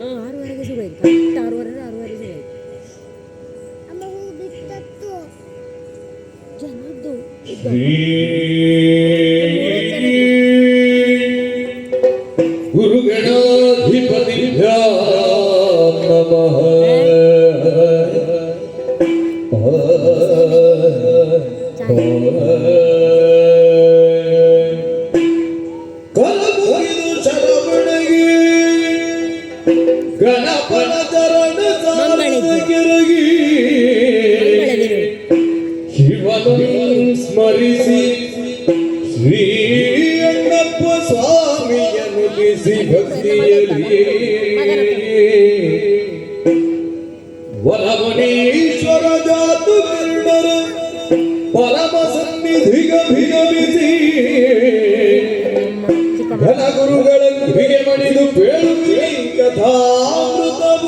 ಹಾಂ ಆರೂವರೆಗೆ ಶುರು ಆಯ್ತು ಕರೆಕ್ಟ್ ಆರೂವರೆ ಆರೂವರೆ ಶುರು ಆಯ್ತು ಅಮ್ಮ ಹೂ ಬಿಟ್ಟತ್ತು ಜನದ್ದು ಬಿಸಿ ಭಕ್ತಿಯಲ್ಲಿ ವರಮಣೀಶ್ವರ ಜಾತು ಕರ್ಣರ ಪರಮ ಸನ್ನಿಧಿಗ ಭಿಗಮಿಸಿ ಘನ ಗುರುಗಳನ್ನು ಹಿಗೆ ಮಣಿದು ಬೇಳುತ್ತೀ ಕಥಾಮೃತವ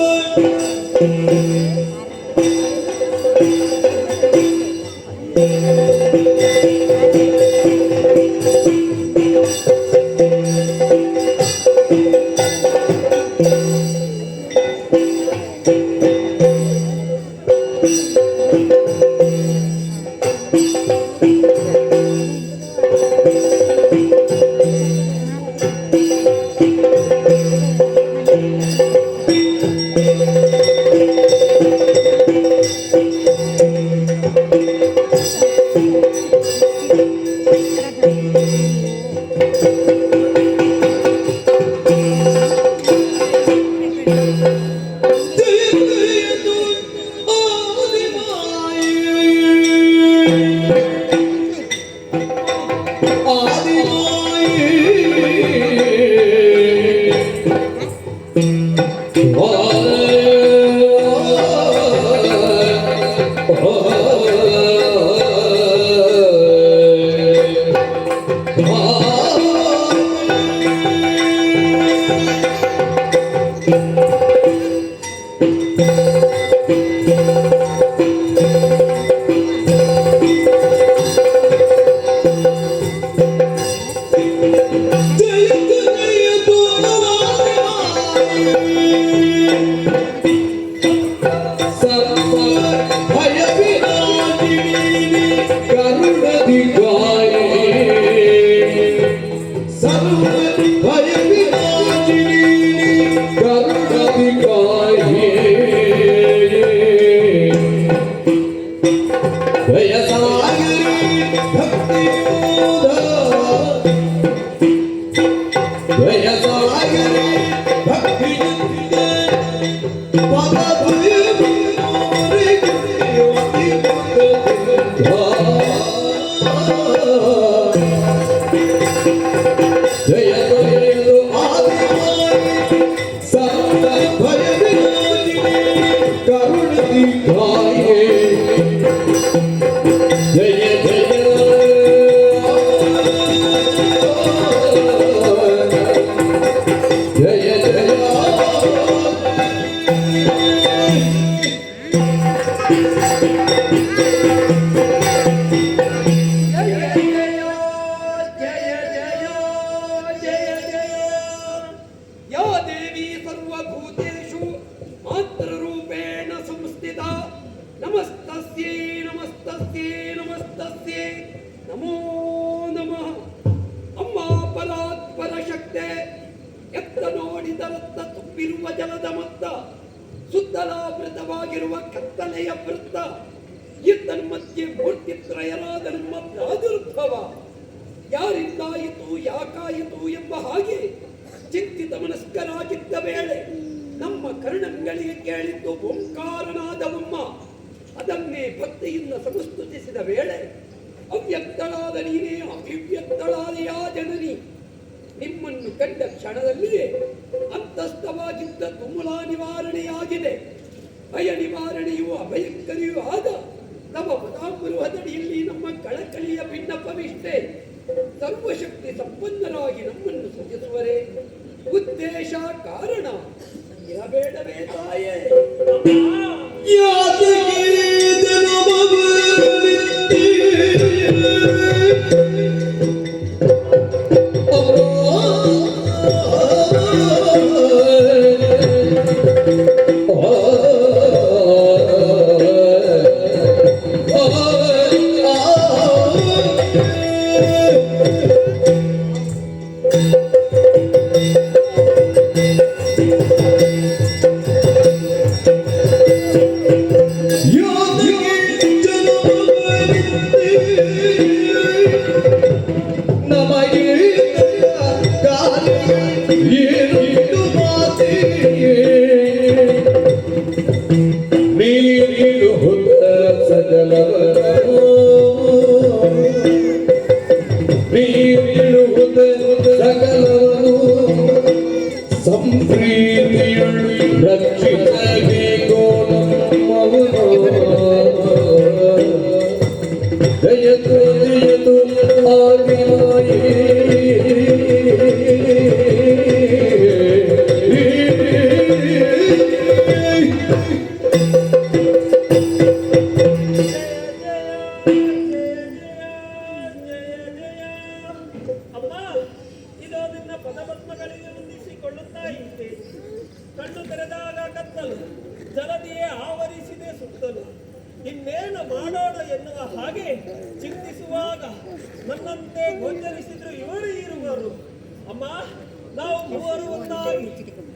ಸುತ್ತಲಾವೃತವಾಗಿರುವ ಕತ್ತಲೆಯ ವೃತ್ತ. ಇದ್ದನ್ಮಧ್ಯೆ ಮೂರ್ತಿತ್ರಯರಾದ ಧರ್ಮ ಪ್ರಾದುರ್ಭವ ಯಾರಿಂದಾಯಿತು ಯಾಕಾಯಿತು ಎಂಬ ಹಾಗೆ ಚಿಂತಿತ ಮನಸ್ಕರಾಗಿದ್ದ ವೇಳೆ ನಮ್ಮ ಕರ್ಣಂಗಳಿಗೆ ಕೇಳಿದ್ದು ಓಂಕಾರನಾದವಮ್ಮ. ಅದನ್ನೇ ಭಕ್ತಿಯಿಂದ ಸಂಸ್ತುತಿಸಿದ ವೇಳೆ, ಅವ್ಯಕ್ತಳಾದ ನೀನೇ ಅಭಿವ್ಯಕ್ತಳಾದೆಯಾ ಜನನಿ. ನಿಮ್ಮನ್ನು ಕಂಡ ಕ್ಷಣದಲ್ಲಿಯೇ ಅಂತಸ್ಥವಾಗಿದ್ದ ತುಮುಲ ನಿವಾರಣೆಯಾಗಿದೆ. ಭಯ ನಿವಾರಣೆಯೂ ಅಭಯಂಕರಿಯೂ ಆದ. ನಮ್ಮ ಪದಾಮೃಹದಡಿಯಲ್ಲಿ ನಮ್ಮ ಕಳಕಳಿಯ ಭಿನ್ನಪವಿಷ್ಟೇ ಸರ್ವಶಕ್ತಿ ಸಂಪನ್ನರಾಗಿ ನಮ್ಮನ್ನು ಸಜಿಸುವರೆ. ಉದ್ದೇಶ ಕಾರಣ. ಇರಬೇಡವೇ ತಾಯೇ. ಜಲದಿಯೇ ಆವರಿಸಿದೆ ಸುತ್ತಲು. ಇನ್ನೇನು ಮಾಡೋಣ ಎನ್ನುವ ಹಾಗೆ ಚಿಂತಿಸುವಾಗ ನನ್ನಂತೆ ಗೋಚರಿಸಿದ್ರು ಇವರು ಇರುವರು. ಅಮ್ಮ, ನಾವು ಮೂವರು ಒಂದಾಗಿ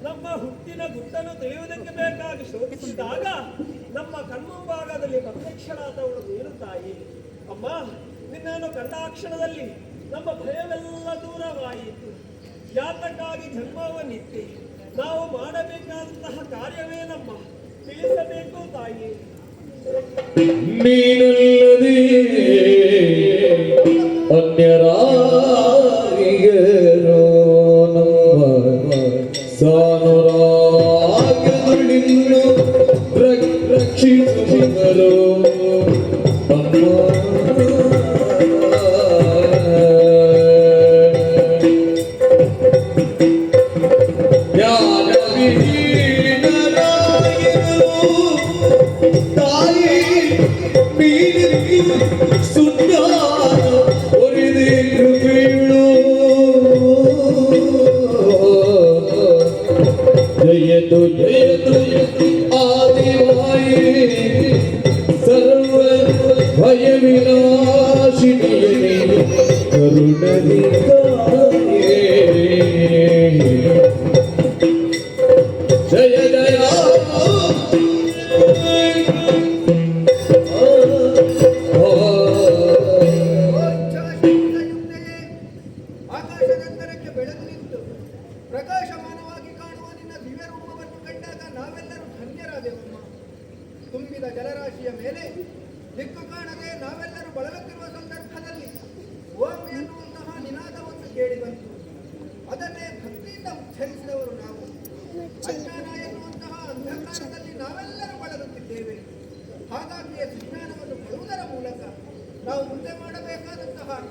ನಮ್ಮ ಹುಟ್ಟಿನ ಗುಟ್ಟನ್ನು ತಿಳಿಯುವುದಕ್ಕೆ ಬೇಕಾಗಿ ಶೋಧಿಸಿದಾಗ ನಮ್ಮ ಕಣ್ಮುಂಭಾಗದಲ್ಲಿ ಪ್ರತ್ಯಕ್ಷನಾದವಳು ನೀನು ತಾಯಿ ಅಮ್ಮ, ನಿನ್ನನ್ನು ಕಂಡಾಕ್ಷಣದಲ್ಲಿ ನಮ್ಮ ಭಯವೆಲ್ಲ ದೂರವಾಯಿತು. ಯಾತಕ್ಕಾಗಿ ಜನ್ಮವನ್ನಿತ್ತಿ? ನಾವು ಮಾಡಬೇಕಾದಂತಹ ಕಾರ್ಯವೇನಮ್ಮ ತಿಳಿಸಬೇಕು ತಾಯಿ. ನೀನಲ್ಲದೆ ನಮ್ಮ ಸಾನುರಾಗದಳಿನ್ನು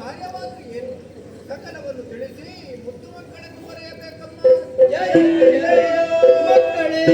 ಕಾರ್ಯವಾದರೂ ಏನು? ಸಕಲವನ್ನು ತಿಳಿಸಿ ಮುದ್ದು ಮಕ್ಕಳನ್ನು ಬರೆಯಬೇಕಮ್ಮ ಮಕ್ಕಳೇ.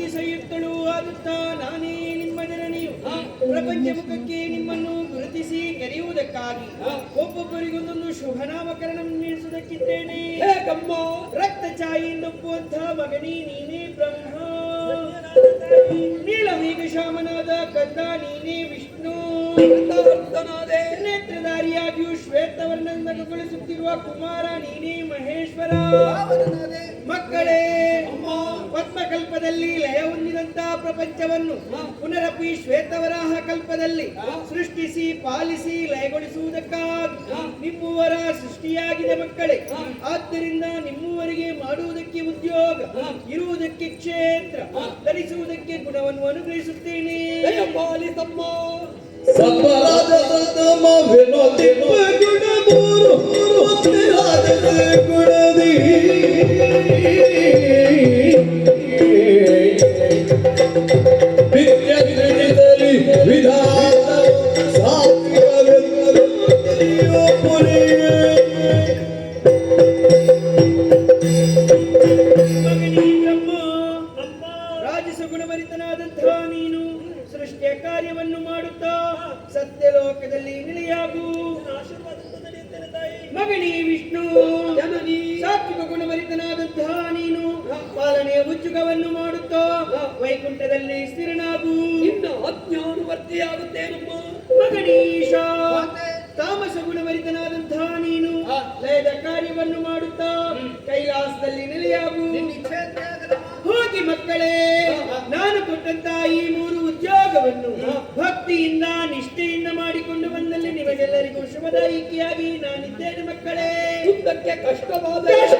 ಇಚ್ಛಾಶಕ್ತಿ ಸಂಯುಕ್ತಳು ಆದುತ್ತಾ ನಾನೇ ನಿಮ್ಮ ಜನನಿಯು ಪ್ರಪಂಚ ಮುಖಕ್ಕೆ ನಿಮ್ಮನ್ನು ಗುರುತಿಸಿ ಕರೆಯುವುದಕ್ಕಾಗಿ ಒಬ್ಬೊಬ್ಬರಿಗೊಂದೊಂದು ಶುಭನಾಮಕರಣ ನಾಮಕರಣ ನೀಡಿಸುವುದಕ್ಕಿದ್ದೇನೆ ಹೇಗಮ್ಮ ರಕ್ತ ಛಾಯೆಯಿಂದ ಒಪ್ಪುವಂಥ ಮಗನೇ ನೀನೇ ಬ್ರಹ್ಮ. ನೀಳಮೇಘ ಶಾಮನಾದ ಕಂದ ನೀನೇ ವಿಷ್ಣು. ನೇತ್ರಧಾರಿಯಾಗಿಯೂ ಶ್ವೇತವರ್ಣಗೊಳಿಸುತ್ತಿರುವ ಕುಮಾರ ನೀನೇ ಮಹೇಶ್ವರ. ಮಕ್ಕಳೇ ಪದ್ಮಕಲ್ಪದಲ್ಲಿ ಲಯ ಹೊಂದಿದಂತಹ ಪ್ರಪಂಚವನ್ನು ಪುನರಪಿ ಶ್ವೇತವರಾಹ ಕಲ್ಪದಲ್ಲಿ ಸೃಷ್ಟಿಸಿ ಪಾಲಿಸಿ ಲಯಗೊಳಿಸುವುದಕ್ಕಾಗಿ ನಿಮ್ಮುವರ ಸೃಷ್ಟಿಯಾಗಿದೆ ಮಕ್ಕಳೇ. ಆದ್ದರಿಂದ ನಿಮ್ಮುವರಿಗೆ ಮಾಡುವುದಕ್ಕೆ ಉದ್ಯೋಗ ಇರುವುದಕ್ಕೆ ಕ್ಷೇತ್ರ ಧರಿಸುವುದಕ್ಕೆ ಗುಣವನ್ನು ಅನುಗ್ರಹಿಸುತ್ತೇನೆ. ಸಬ್ಬರಾದ ಸದಮ ವಿನೋದಿಪ ಗುಣ ಮೂರು ಒತ್ತಿರಾದ ಗುಣದಿ. ವೈಕುಂಠದಲ್ಲಿ ಸ್ಥಿರನಾಗು. ಇನ್ನು ಅಜ್ಞಾನು ವರ್ತಿಯಾಗುತ್ತೆ ಮಾತೆ. ತಾಮಸ ಗುಣಭರಿತನಾದಂತಹ ನೀನು. ಲಯದ ಕಾರ್ಯವನ್ನು ಮಾಡುತ್ತಾ ಕೈಲಾಸದಲ್ಲಿ ನೆಲೆಯಾಗು. ಹೋಗಿ ಮಕ್ಕಳೇ ನಾನು ಕೊಟ್ಟಂತಹ ಈ ಮೂರು ಉದ್ಯೋಗವನ್ನು ಭಕ್ತಿಯಿಂದ ನಿಷ್ಠೆಯಿಂದ ಮಾಡಿಕೊಂಡು ಬಂದಲ್ಲಿ ನಿಮಗೆಲ್ಲರಿಗೂ ಶುಭದಾಯಿಕೆಯಾಗಿ ನಾನಿದ್ದೇನೆ ಮಕ್ಕಳೇ. ಕಷ್ಟವಾದ ಕಷ್ಟವೇ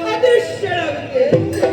সেরা